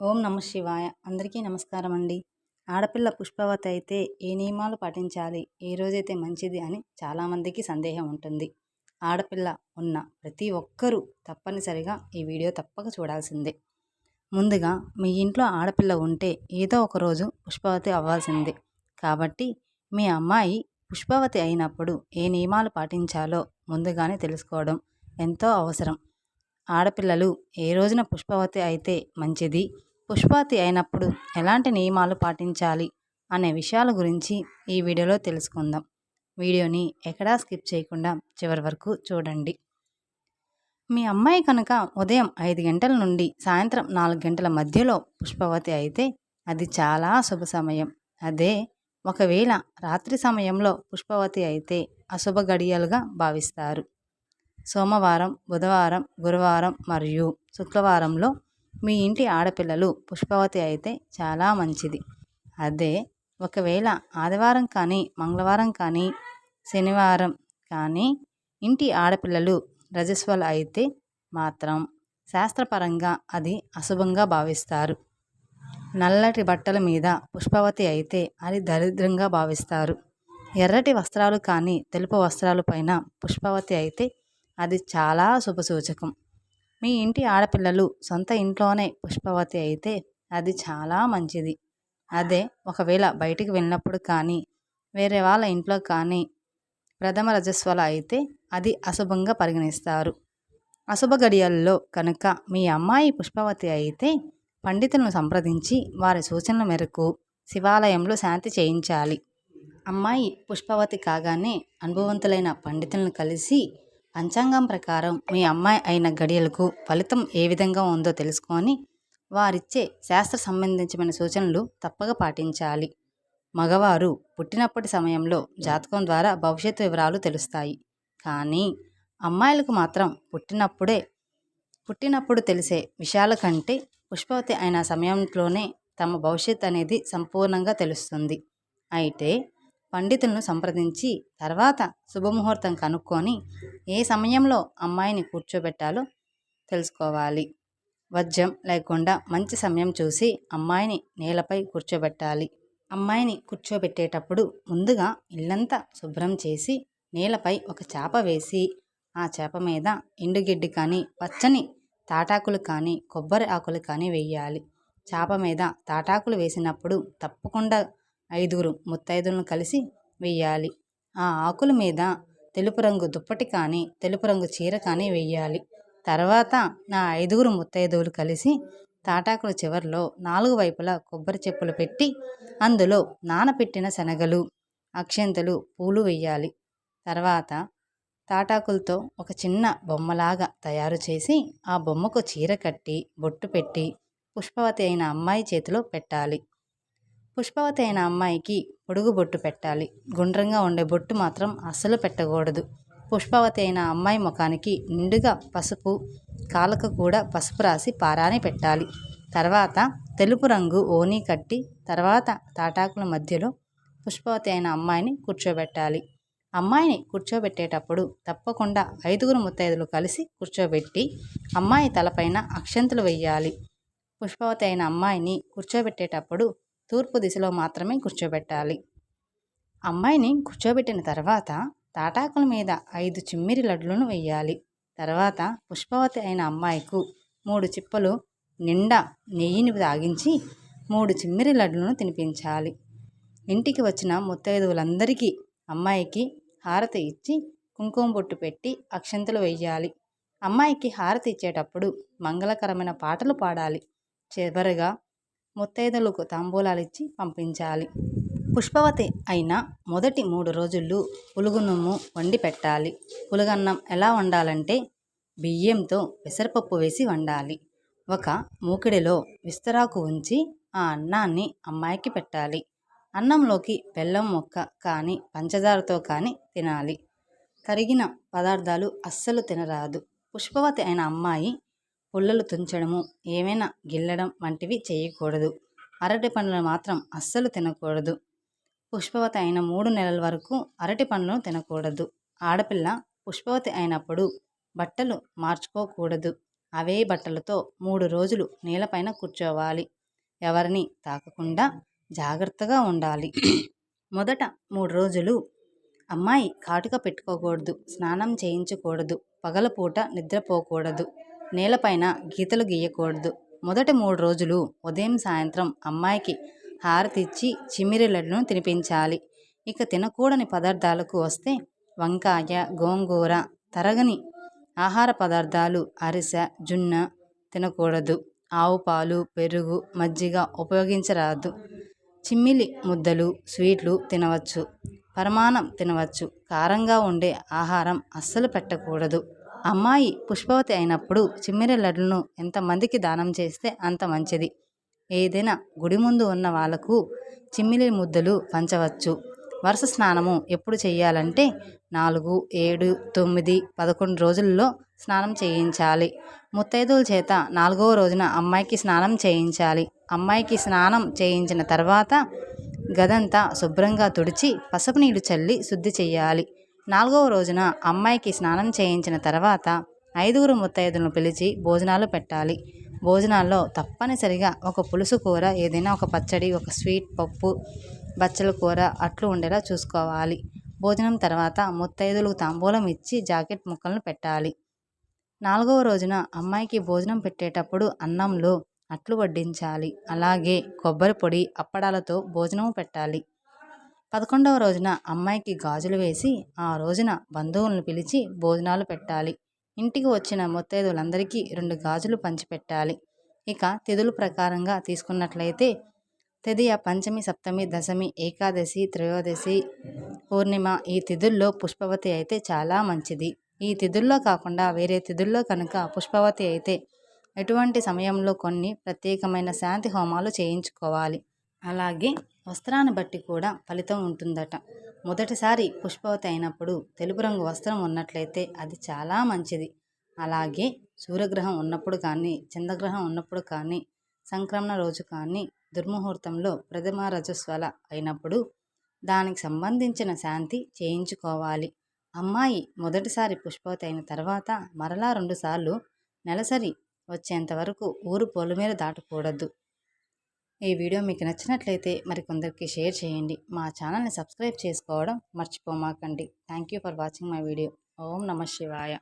ఓం నమ శివాయ. అందరికీ నమస్కారం అండి. ఆడపిల్ల పుష్పవతి అయితే ఏ నియమాలు పాటించాలి? ఏ రోజైతే మంచిది అని చాలామందికి సందేహం ఉంటుంది. ఆడపిల్ల ఉన్న ప్రతి ఒక్కరూ తప్పనిసరిగా ఈ వీడియో తప్పక చూడాల్సిందే. ముందుగా మీ ఇంట్లో ఆడపిల్ల ఉంటే ఏదో ఒక రోజు పుష్పవతి అవ్వాల్సిందే. కాబట్టి మీ అమ్మాయి పుష్పవతి అయినప్పుడు ఏ నియమాలు పాటించాలో ముందుగానే తెలుసుకోవడం ఎంతో అవసరం. ఆడపిల్లలు ఏ రోజున పుష్పవతి అయితే మంచిది? పుష్పవతి అయినప్పుడు ఎలాంటి నియమాలు పాటించాలి అనే విషయాల గురించి ఈ వీడియోలో తెలుసుకుందాం. వీడియోని ఎక్కడా స్కిప్ చేయకుండా చివరి వరకు చూడండి. మీ అమ్మాయి కనుక ఉదయం ఐదు గంటల నుండి సాయంత్రం నాలుగు గంటల మధ్యలో పుష్పవతి అయితే అది చాలా శుభ సమయం. అదే ఒకవేళ రాత్రి సమయంలో పుష్పవతి అయితే అశుభ గడియలుగా భావిస్తారు. సోమవారం బుధవారం గురువారం మరియు శుక్రవారంలో మీ ఇంటి ఆడపిల్లలు పుష్పవతి అయితే చాలా మంచిది. అదే ఒకవేళ ఆదివారం కానీ మంగళవారం కానీ శనివారం కానీ ఇంటి ఆడపిల్లలు రజస్వలు అయితే మాత్రం శాస్త్రపరంగా అది అశుభంగా భావిస్తారు. నల్లటి బట్టల మీద పుష్పవతి అయితే అది దరిద్రంగా భావిస్తారు. ఎర్రటి వస్త్రాలు కానీ తెలుపు వస్త్రాలు పైన పుష్పవతి అయితే అది చాలా శుభసూచకం. మీ ఇంటి ఆడపిల్లలు సొంత ఇంట్లోనే పుష్పవతి అయితే అది చాలా మంచిది. అదే ఒకవేళ బయటికి వెళ్ళినప్పుడు కానీ వేరే వాళ్ళ ఇంట్లో కానీ ప్రథమ రజస్వల అయితే అది అశుభంగా పరిగణిస్తారు. అశుభ గడియల్లో కనుక మీ అమ్మాయి పుష్పవతి అయితే పండితులను సంప్రదించి వారి సూచనల మేరకు శివాలయంలో శాంతి చేయించాలి. అమ్మాయి పుష్పవతి కాగానే అనుభవంతులైన పండితులను కలిసి పంచాంగం ప్రకారం మీ అమ్మాయి అయిన గడియలకు ఫలితం ఏ విధంగా ఉందో తెలుసుకొని వారిచ్చే శాస్త్ర సంబంధించిన సూచనలు తప్పక పాటించాలి. మగవారు పుట్టినప్పటి సమయంలో జాతకం ద్వారా భవిష్యత్తు వివరాలు తెలుస్తాయి. కానీ అమ్మాయిలకు మాత్రం పుట్టినప్పుడే పుట్టినప్పుడు తెలిసే విషయాల కంటే పుష్పవతి అయిన సమయంలోనే తమ భవిష్యత్ అనేది సంపూర్ణంగా తెలుస్తుంది. అయితే పండితులను సంప్రదించి తర్వాత శుభముహూర్తం కనుక్కొని ఏ సమయంలో అమ్మాయిని కూర్చోబెట్టాలో తెలుసుకోవాలి. వజ్రం లేకుండా మంచి సమయం చూసి అమ్మాయిని నేలపై కూర్చోబెట్టాలి. అమ్మాయిని కూర్చోబెట్టేటప్పుడు ముందుగా ఇల్లంతా శుభ్రం చేసి నేలపై ఒక చేప వేసి ఆ చేప మీద ఎండుగడ్డి కానీ పచ్చని తాటాకులు కానీ కొబ్బరి ఆకులు కానీ వేయాలి. చేప మీద తాటాకులు వేసినప్పుడు తప్పకుండా ఐదుగురు ముత్తైదులను కలిసి వెయ్యాలి. ఆ ఆకుల మీద తెలుపు రంగు దుప్పటి కానీ తెలుపు రంగు చీర కానీ వెయ్యాలి. తర్వాత నా ఐదుగురు ముత్తైదువులు కలిసి తాటాకుల చివరిలో నాలుగు వైపులా కొబ్బరి చెప్పులు పెట్టి అందులో నానపెట్టిన శనగలు అక్షంతలు పూలు వెయ్యాలి. తర్వాత తాటాకులతో ఒక చిన్న బొమ్మలాగా తయారు చేసి ఆ బొమ్మకు చీర కట్టి బొట్టు పెట్టి పుష్పవతి అయిన అమ్మాయి చేతిలో పెట్టాలి. పుష్పవతి అయిన అమ్మాయికి పొడుగు బొట్టు పెట్టాలి. గుండ్రంగా ఉండే బొట్టు మాత్రం అస్సలు పెట్టకూడదు. పుష్పవతి అయిన అమ్మాయి ముఖానికి నిండుగా పసుపు కాలకు కూడా పసుపు రాసి పారాని పెట్టాలి. తర్వాత తెలుపు రంగు ఓని కట్టి తర్వాత తాటాకుల మధ్యలో పుష్పవతి అయిన అమ్మాయిని కూర్చోబెట్టాలి. అమ్మాయిని కూర్చోబెట్టేటప్పుడు తప్పకుండా ఐదుగురు ముత్తైదులు కలిసి కూర్చోబెట్టి అమ్మాయి తలపైన అక్షంతలు వెయ్యాలి. పుష్పవతి అయిన అమ్మాయిని కూర్చోబెట్టేటప్పుడు తూర్పు దిశలో మాత్రమే కూర్చోబెట్టాలి. అమ్మాయిని కూర్చోబెట్టిన తర్వాత తాటాకుల మీద ఐదు చిమ్మిరి లడ్లను వెయ్యాలి. తర్వాత పుష్పవతి అయిన అమ్మాయికు మూడు చిప్పలు నిండా నెయ్యిని తాగించి మూడు చిమ్మిరి లడ్లను తినిపించాలి. ఇంటికి వచ్చిన ముత్తైదువులందరికీ అమ్మాయికి హారతి ఇచ్చి కుంకుమ బొట్టు పెట్టి అక్షంతలు వేయాలి అమ్మాయికి హారతి ఇచ్చేటప్పుడు మంగళకరమైన పాటలు పాడాలి. చివరిగా ముత్తైదులకు తాంబూలాలు ఇచ్చి పంపించాలి. పుష్పవతి అయిన మొదటి మూడు రోజులు పులుగునుమ్ము వండి పెట్టాలి పులుగన్నం ఎలా వండాలంటే బియ్యంతో పెసరపప్పు వేసి వండాలి. ఒక మూకిడిలో విస్తరాకు ఉంచి ఆ అన్నాన్ని అమ్మాయికి పెట్టాలి. అన్నంలోకి బెల్లం మొక్క కానీ పంచదారతో కానీ తినాలి. కరిగిన పదార్థాలు అస్సలు తినరాదు. పుష్పవతి అయిన అమ్మాయి పుల్లలు తుంచడము ఏమైనా గిల్లడం వంటివి చేయకూడదు. అరటి పండ్లను మాత్రం అస్సలు తినకూడదు. పుష్పవతి అయిన మూడు నెలల వరకు అరటి పండ్లను తినకూడదు. ఆడపిల్ల పుష్పవతి అయినప్పుడు బట్టలు మార్చుకోకూడదు. అవే బట్టలతో మూడు రోజులు నేలపైన కూర్చోవాలి. ఎవరిని తాకకుండా జాగ్రత్తగా ఉండాలి. మొదట మూడు రోజులు అమ్మాయి కాటుక పెట్టుకోకూడదు స్నానం చేయించకూడదు పగలపూట నిద్రపోకూడదు. నేలపైన గీతలు గీయకూడదు. మొదటి మూడు రోజులు ఉదయం సాయంత్రం అమ్మాయికి హారతిచ్చి చిమ్మిరి లడ్డును తినిపించాలి. ఇక తినకూడని పదార్థాలకు వస్తే వంకాయ గోంగూర తరగని ఆహార పదార్థాలు అరిసె జున్న తినకూడదు. ఆవు పాలు పెరుగు మజ్జిగ ఉపయోగించరాదు. చిమ్మిలి ముద్దలు స్వీట్లు తినవచ్చు. పరమాన్నం తినవచ్చు. కారంగా ఉండే ఆహారం అస్సలు పెట్టకూడదు. అమ్మాయి పుష్పవతి అయినప్పుడు చిమ్మిరి లడ్డును ఎంతమందికి దానం చేస్తే అంత మంచిది. ఏదైనా గుడి ముందు ఉన్న వాళ్ళకు చిమ్మిలి ముద్దలు పంచవచ్చు. వరుస స్నానము ఎప్పుడు చేయాలంటే నాలుగు ఏడు తొమ్మిది పదకొండు రోజుల్లో స్నానం చేయించాలి. ముత్తైదుల చేత నాలుగవ రోజున అమ్మాయికి స్నానం చేయించాలి. అమ్మాయికి స్నానం చేయించిన తర్వాత గదంతా శుభ్రంగా తుడిచి పసుపు నీళ్ళు చల్లి శుద్ధి చేయాలి నాలుగవ రోజున అమ్మాయికి స్నానం చేయించిన తర్వాత ఐదుగురు ముత్తైదులను పిలిచి భోజనాలు పెట్టాలి. భోజనాల్లో తప్పనిసరిగా ఒక పులుసు కూర ఏదైనా ఒక పచ్చడి ఒక స్వీట్ పప్పు బచ్చల కూర అట్లు ఉండేలా చూసుకోవాలి. భోజనం తర్వాత ముత్తైదులకు తాంబూలం ఇచ్చి జాకెట్ ముక్కలను పెట్టాలి. నాలుగవ రోజున అమ్మాయికి భోజనం పెట్టేటప్పుడు అన్నంలో అట్లు వడ్డించాలి. అలాగే కొబ్బరి పొడి అప్పడాలతో భోజనం పెట్టాలి. పదకొండవ రోజున అమ్మాయికి గాజులు వేసి ఆ రోజున బంధువులను పిలిచి భోజనాలు పెట్టాలి. ఇంటికి వచ్చిన ముత్తైదులందరికీ రెండు గాజులు పంచిపెట్టాలి. ఇక తిథుల ప్రకారంగా తీసుకున్నట్లయితే తదియ పంచమి సప్తమి దశమి ఏకాదశి త్రయోదశి పూర్ణిమ ఈ తిథుల్లో పుష్పవతి అయితే చాలా మంచిది. ఈ తిథుల్లో కాకుండా వేరే తిథుల్లో కనుక పుష్పవతి అయితే ఎటువంటి సమయంలో కొన్ని ప్రత్యేకమైన శాంతి హోమాలు చేయించుకోవాలి. అలాగే వస్త్రాన్ని బట్టి కూడా ఫలితం ఉంటుందట. మొదటిసారి పుష్పవతి అయినప్పుడు తెలుపు రంగు వస్త్రం ఉన్నట్లయితే అది చాలా మంచిది. అలాగే సూర్యగ్రహం ఉన్నప్పుడు కానీ చంద్రగ్రహం ఉన్నప్పుడు కానీ సంక్రమణ రోజు కానీ దుర్ముహూర్తంలో ప్రథమ రజస్వల అయినప్పుడు దానికి సంబంధించిన శాంతి చేయించుకోవాలి. అమ్మాయి మొదటిసారి పుష్పవతి అయిన తర్వాత మరలా రెండుసార్లు నెలసరి వచ్చేంత వరకు ఊరు పొలిమేర దాటకూడదు. ఈ వీడియో మీకు నచ్చినట్లయితే మరికొందరికి షేర్ చేయండి. మా ఛానల్ని సబ్స్క్రైబ్ చేసుకోవడం మర్చిపోమాకండి. Thank you for watching my video. Om నమ శివాయ.